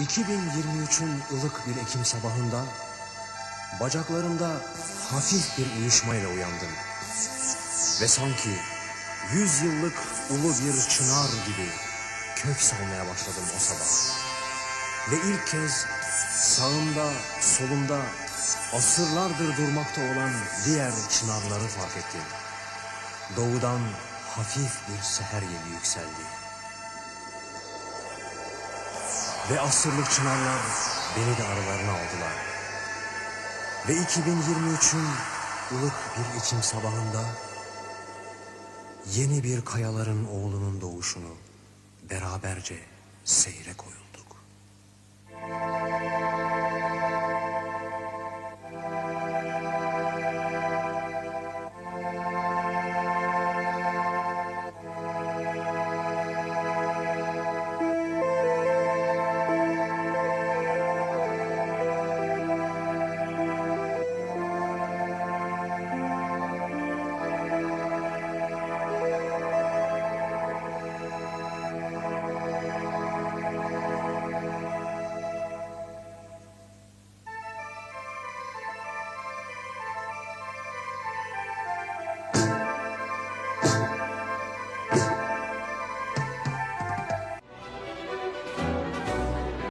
2023'ün ılık bir Ekim sabahında bacaklarımda hafif bir uyuşmayla uyandım. Ve sanki yüz yıllık ulu bir çınar gibi kök salmaya başladım o sabah. Ve ilk kez sağımda, solumda asırlardır durmakta olan diğer çınarları fark ettim. Doğudan hafif bir seher yeli yükseldi. Ve asırlık çınarlar beni de aralarına aldılar. Ve 2023'ün ılık bir Ekim sabahında yeni bir kayaların oğlunun doğuşunu beraberce seyre koyun.